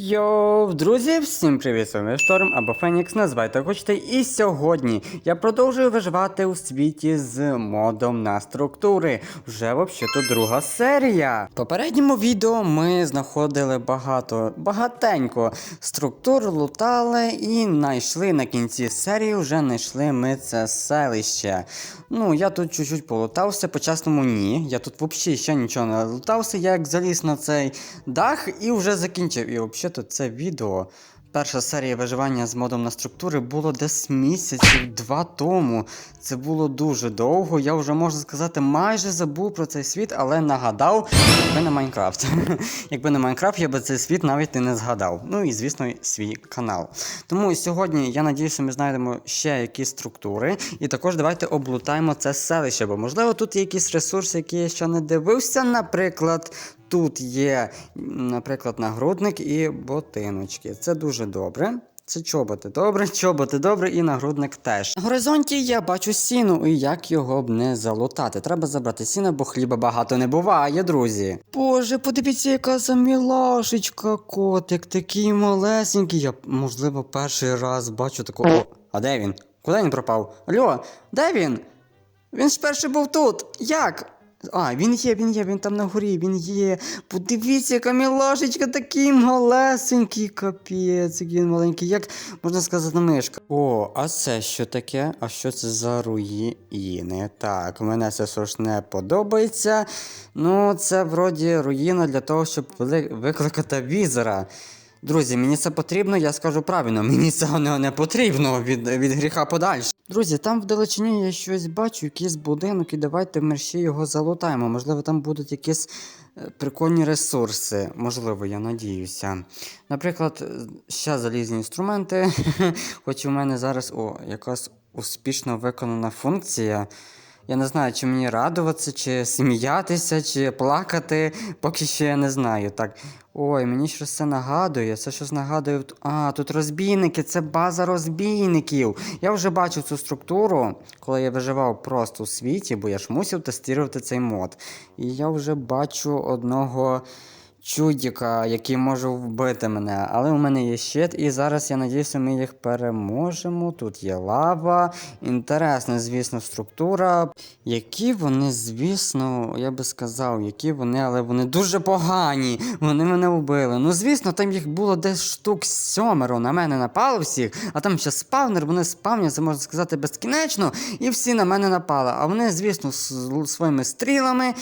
Йоу, друзі, всім привіт, з вами Шторм або Фенікс, називайте хочете. І сьогодні я продовжую виживати у світі з модом на структури. Вже взагалі друга серія. В попередньому відео ми знаходили багато, багатенько структур, лутали і знайшли на кінці серії, вже знайшли ми це селище. Ну, я тут чуть-чуть полутався, по-чесному ні. Я тут взагалі ще нічого не лутався, я як заліз на цей дах і вже закінчив. І взагалі це відео. Перша серія виживання з модом на структури було десь місяців два тому. Це було дуже довго. Я вже можна сказати, майже забув про цей світ, але нагадав, якби не Майнкрафт. якби не Майнкрафт, я би цей світ навіть і не згадав. Ну і звісно, свій канал. Тому сьогодні я надіюся, ми знайдемо ще якісь структури. І також давайте облутаємо це селище, бо можливо тут є якісь ресурси, які я ще не дивився. Наприклад, Тут є, наприклад, нагрудник і ботиночки. Це дуже добре. Це чоботи добре, чоботи добре і нагрудник теж. На горизонті я бачу сіну, і як його б не залутати. Треба забрати сіно, бо хліба багато не буває, друзі. Боже, подивіться, яка за мілашечка, котик, такий малесенький. Я, можливо, перший раз бачу такого. А де він? Куди він пропав? Алло, де він? Він ж перший був тут. Як? А, він є, він є, він там на горі, він є. Подивіться, яка мілашечка, такий малесенький капець, який він маленький, як можна сказати, мишка. О, а це що таке? А що це за руїни? Так, мене це ж не подобається. Ну, це вроді руїна для того, щоб викликати візера. Друзі, мені це потрібно, я скажу правильно, мені цього не потрібно від, від гріха подальше. Друзі, там вдалечині я щось бачу, якийсь будинок, і давайте мерщі його залутаємо. Можливо, там будуть якісь е, прикольні ресурси. Можливо, я надіюся. Наприклад, е, ще залізні інструменти. Хоч у мене зараз о, якась успішно виконана функція. Я не знаю, чи мені радуватися, чи сміятися, чи плакати, поки що я не знаю. Так. Ой, мені щось це нагадує. Це щось нагадує. А, тут розбійники, це база розбійників. Я вже бачив цю структуру, коли я виживав просто у світі, бо я ж мусив тестувати цей мод. І я вже бачу одного чудіка, який може вбити мене. Але у мене є щит, і зараз я надіюся, ми їх переможемо. Тут є лава. Інтересна, звісно, структура. Які вони, звісно, я би сказав, які вони, але вони дуже погані. Вони мене вбили. Ну, звісно, там їх було десь штук сьомеро. На мене напало всіх, а там ще спавнер, вони спавняться, можна сказати, безкінечно, і всі на мене напали. А вони, звісно, своїми стрілами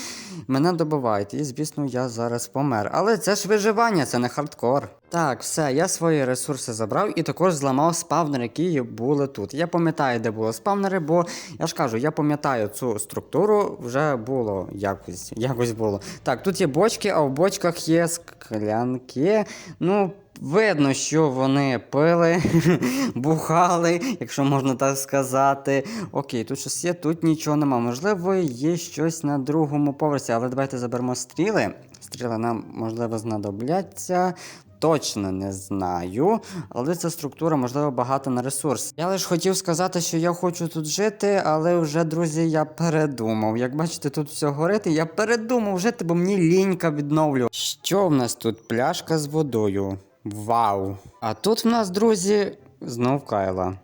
мене добивають. І, звісно, я зараз помер. Але це ж виживання, це не хардкор. Так, все, я свої ресурси забрав і також зламав спавнери, які були тут. Я пам'ятаю, де були спавнери, бо я ж кажу, я пам'ятаю цю структуру, вже було якось, якось було. Так, тут є бочки, а в бочках є склянки. Ну, видно, що вони пили, бухали, якщо можна так сказати. Окей, тут щось є, тут нічого нема. Можливо, є щось на другому поверсі, але давайте заберемо стріли. Стріли нам, можливо, знадобляться. Точно не знаю, але ця структура, можливо, багата на ресурс. Я лише хотів сказати, що я хочу тут жити, але вже, друзі, я передумав. Як бачите, тут все горить, я передумав жити, бо мені лінька відновлю. Що в нас тут? Пляшка з водою. Вау! А тут в нас, друзі, знов кайла.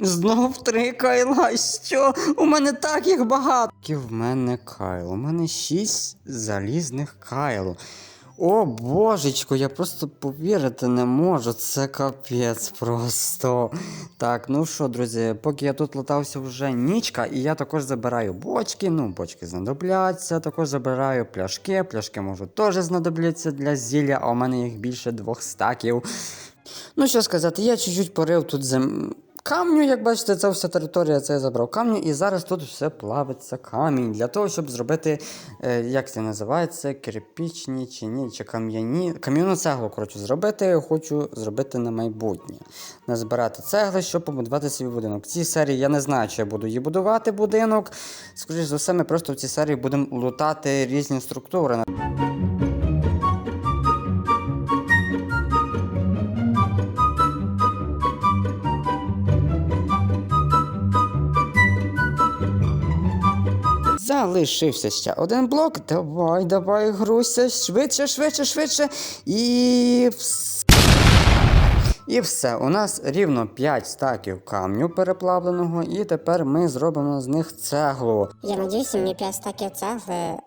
Знов три кайла. Що? У мене так їх багато. В мене кайл. У мене шість залізних кайл. О божечко, я просто повірити не можу. Це капець просто. Так, ну що, друзі, поки я тут латався вже нічка, і я також забираю бочки. Ну, бочки знадобляться. Також забираю пляшки. Пляшки можуть теж знадобляться для зілля, а у мене їх більше двох стаків. Ну, що сказати, я чуть-чуть порив тут зем... камню, як бачите, це вся територія, це я забрав камню, і зараз тут все плавиться камінь для того, щоб зробити, е, як це називається, кирпічні чи ні, чи кам'яні. Кам'яну цеглу, коротше, зробити, хочу зробити на майбутнє. Назбирати цегли, щоб побудувати свій будинок. В цій серії я не знаю, чи я буду її будувати будинок. Скоріше за все, ми просто в цій серії будемо лутати різні структури. Залишився ще один блок. Давай, давай, груся, швидше, швидше, швидше. І. І все, у нас рівно 5 стаків камню переплавленого, і тепер ми зробимо з них цеглу. Я надіюся, мені 5 стаків цегли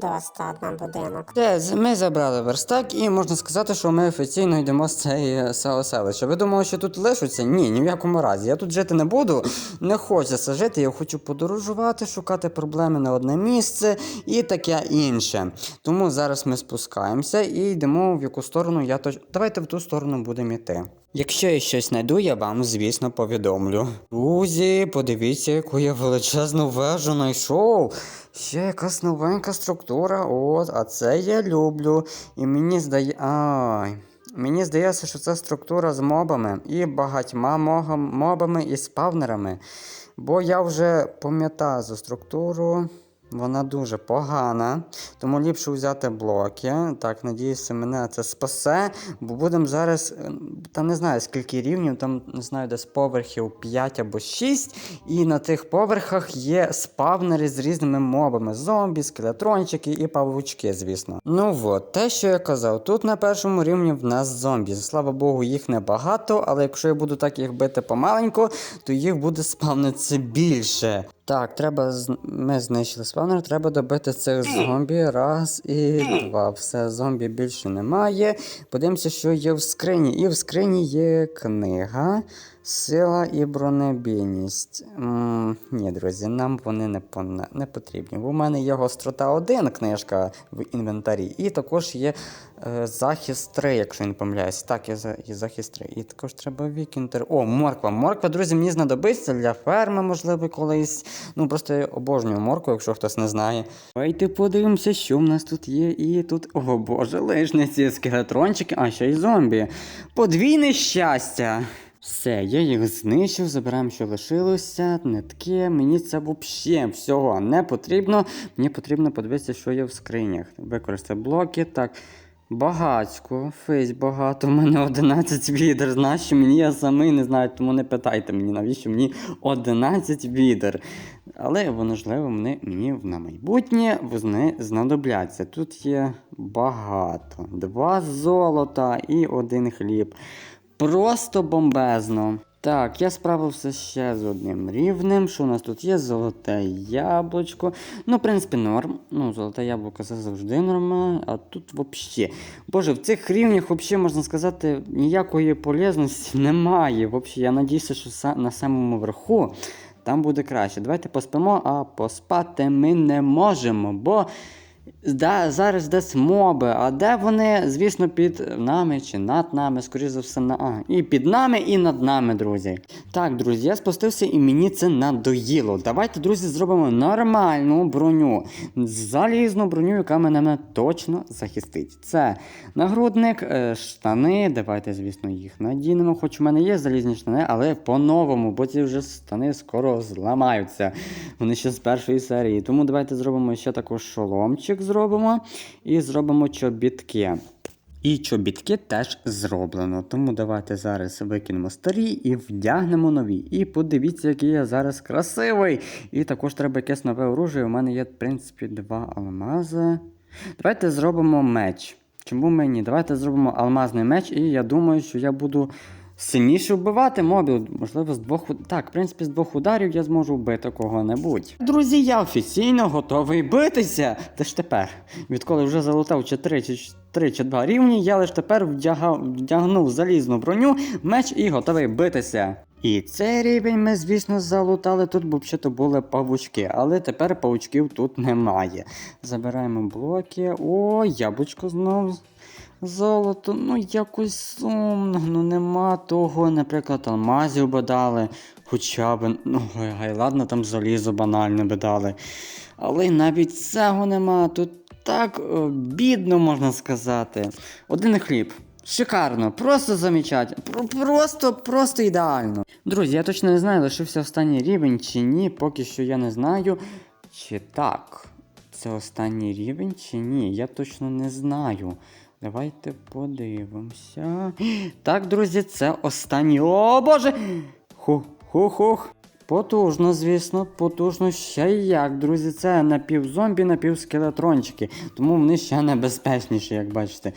доста на будинок. Те, з- ми забрали верстак, і можна сказати, що ми офіційно йдемо з цієї село селища. Ви думали, що тут лишуться? Ні, ні в якому разі. Я тут жити не буду, не хочеться жити. Я хочу подорожувати, шукати проблеми на одне місце і таке інше. Тому зараз ми спускаємося і йдемо в яку сторону я точ... Давайте в ту сторону будемо йти. Якщо я щось знайду, я вам, звісно, повідомлю. Друзі, подивіться, яку я величезну вежу знайшов. Ще якась новенька структура, от, а це я люблю. І мені здає. Ай. Мені здається, що це структура з мобами і багатьма мобами і спавнерами. Бо я вже пам'ятаю за структуру. Вона дуже погана, тому ліпше взяти блоки. Так, надіюся, мене це спасе. Бо будемо зараз. е, Там не знаю скільки рівнів, там не знаю, десь поверхів 5 або 6. І на тих поверхах є спавнери з різними мобами: зомбі, скелетрончики і павучки, звісно. Ну от, те, що я казав, тут на першому рівні в нас зомбі. Слава Богу, їх небагато, але якщо я буду так їх бити помаленьку, то їх буде спавнитися більше. Так, треба ми знищили спавнер, треба добити цих зомбі. Раз і два. Все, зомбі більше немає. Подивимося, що є в скрині. І в скрині є книга, сила і бронебійність. м ні, друзі, нам вони не, не потрібні. В мене є гострота 1 книжка в інвентарі, і також є е, захист 3, якщо не помиляюсь. Так, є, є захист 3. І також треба вікінтер. О, морква. Морква, друзі, мені знадобиться для ферми, можливо, колись. Ну, просто я обожнюю моркву, якщо хтось не знає. Давайте подивимося, що в нас тут є. І тут, о боже, лижниці, скелетрончики, а ще й зомбі. Подвійне щастя. Все, я їх знищив, забираємо, що лишилося, нитки. Мені це взагалі всього не потрібно. Мені потрібно подивитися, що є в скринях. Використати блоки. Так. Багацько, фейс багато, у мене 11 відер. Нащо мені я самий не знаю, тому не питайте мені, навіщо мені 11 відер. Але можливо, вони мені на майбутнє вони знадобляться. Тут є багато. Два золота і один хліб. Просто бомбезно. Так, я справився ще з одним рівнем. Що у нас тут є? Золоте яблучко. Ну, в принципі, норм. Ну, золоте яблуко це завжди нормально, а тут взагалі. Боже, в цих рівнях взагалі можна сказати, ніякої полезності немає. Взагалі, я надіюся, що на самому верху там буде краще. Давайте поспимо, а поспати ми не можемо, бо. Да, зараз десь моби, а де вони, звісно, під нами чи над нами, скоріше за все, на а, і під нами, і над нами, друзі. Так, друзі, я спустився і мені це надоїло. Давайте, друзі, зробимо нормальну броню. Залізну броню, яка мене точно захистить. Це нагрудник, е, штани. Давайте, звісно, їх надінемо. Хоч у мене є залізні штани, але по-новому, бо ці вже штани скоро зламаються. Вони ще з першої серії. Тому давайте зробимо ще також шоломчик зробимо і зробимо чобітки. І чобітки теж зроблено. Тому давайте зараз викинемо старі і вдягнемо нові. І подивіться, який я зараз красивий. І також треба якесь нове оружие. У мене є, в принципі, два алмази. Давайте зробимо меч. Чому мені? Давайте зробимо алмазний меч, і я думаю, що я буду сильніше вбивати мобів. Можливо, з двох Так, в принципі, з двох ударів я зможу вбити кого-небудь. Друзі, я офіційно готовий битися. Та ж тепер, відколи вже залутав чи три чи три чи два рівні, я лише тепер вдягав, вдягнув залізну броню, меч і готовий битися. І цей рівень ми, звісно, залутали. Тут бо взагалі були павучки, але тепер павучків тут немає. Забираємо блоки. О, яблучко знову. Золото, ну якось сумно, ну нема того, наприклад, алмазів би дали, хоча б, ну гай, ладно, там залізо банальне би дали. Але навіть цього нема, тут так е, бідно можна сказати. Один хліб. Шикарно, просто Про- просто, просто ідеально. Друзі, я точно не знаю, лишився останній рівень чи ні, поки що я не знаю. Чи так? Це останній рівень чи ні? Я точно не знаю. Давайте подивимося. Так, друзі, це останній. О, боже! Хух-хух-хух. Потужно, звісно, потужно ще як, друзі. Це напівзомбі, напівскелетрончики. Тому вони ще небезпечніші, як бачите.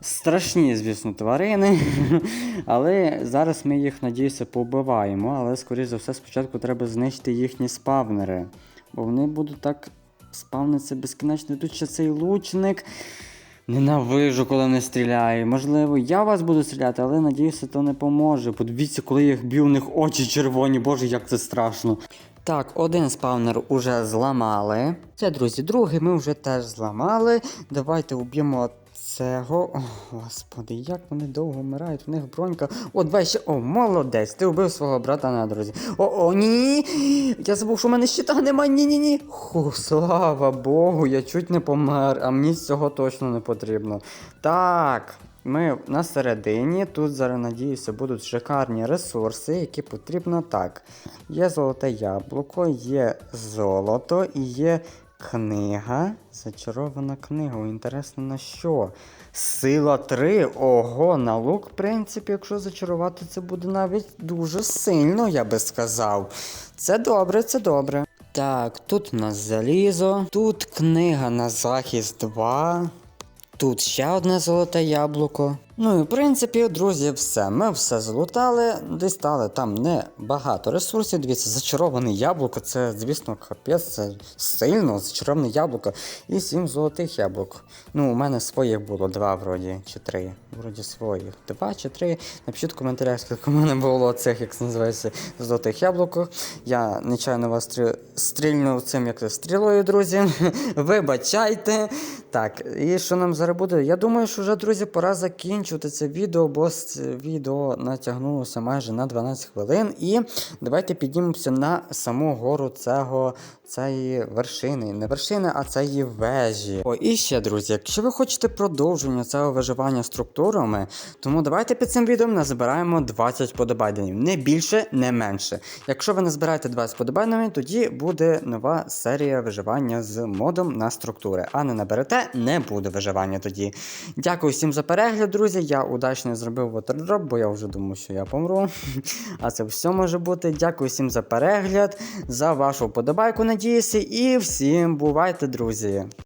Страшні, звісно, тварини. Але зараз ми їх, надіюся, побиваємо. Але, скоріш за все, спочатку треба знищити їхні спавнери. Бо вони будуть так спавнитися безкінечно. Тут ще цей лучник. Ненавижу, коли не стріляє. Можливо, я вас буду стріляти, але надіюся, то не поможе. Подивіться, коли я їх б'ю, у них очі червоні, боже, як це страшно. Так, один спавнер уже зламали. Це, друзі, другий ми вже теж зламали. Давайте уб'ємо цього. О, господи, як вони довго вмирають, у них бронька. О, давай ще. О, молодець, ти вбив свого братана, друзі. О, о, ні. Я забув, що в мене щита немає. Ні, ні, ні. Ху, слава Богу, я чуть не помер, а мені цього точно не потрібно. Так. Ми на середині, тут зараз, надіюся, будуть шикарні ресурси, які потрібно так. Є золоте яблуко, є золото і є книга. Зачарована книга. Інтересно на що? Сила 3. Ого, на лук, в принципі, якщо зачарувати, це буде навіть дуже сильно, я би сказав. Це добре, це добре. Так, тут у нас залізо, тут книга на захист 2. Тут ще одне золоте яблуко. Ну і в принципі, друзі, все. Ми все злутали, дістали там не багато ресурсів. Дивіться, зачароване яблуко, це, звісно, капець, це сильно зачароване яблуко. І сім золотих яблук. Ну, у мене своїх було два, вроді, чи три. Вроді своїх. Два чи три. Напишіть в коментарях, скільки у мене було цих, як це називається, золотих яблук. Я нечайно вас стрі... стрільнув цим як стрілою, друзі. Вибачайте. Так, і що нам зараз буде? Я думаю, що вже, друзі, пора закінчувати це відео, бо відео натягнулося майже на 12 хвилин. І давайте піднімемося на саму гору цього, цієї вершини. Не вершини, а цієї вежі. О, і ще, друзі, якщо ви хочете продовження цього виживання структурами, тому давайте під цим відео назбираємо 20 подобайденів. Не більше, не менше. Якщо ви назбираєте 20 подобайденів, тоді буде нова серія виживання з модом на структури. А не наберете, не буде виживання тоді. Дякую всім за перегляд, друзі. Я удачно зробив ватердроп, бо я вже думав, що я помру. А це все може бути. Дякую всім за перегляд, за вашу вподобайку, надіюся, і всім бувайте, друзі.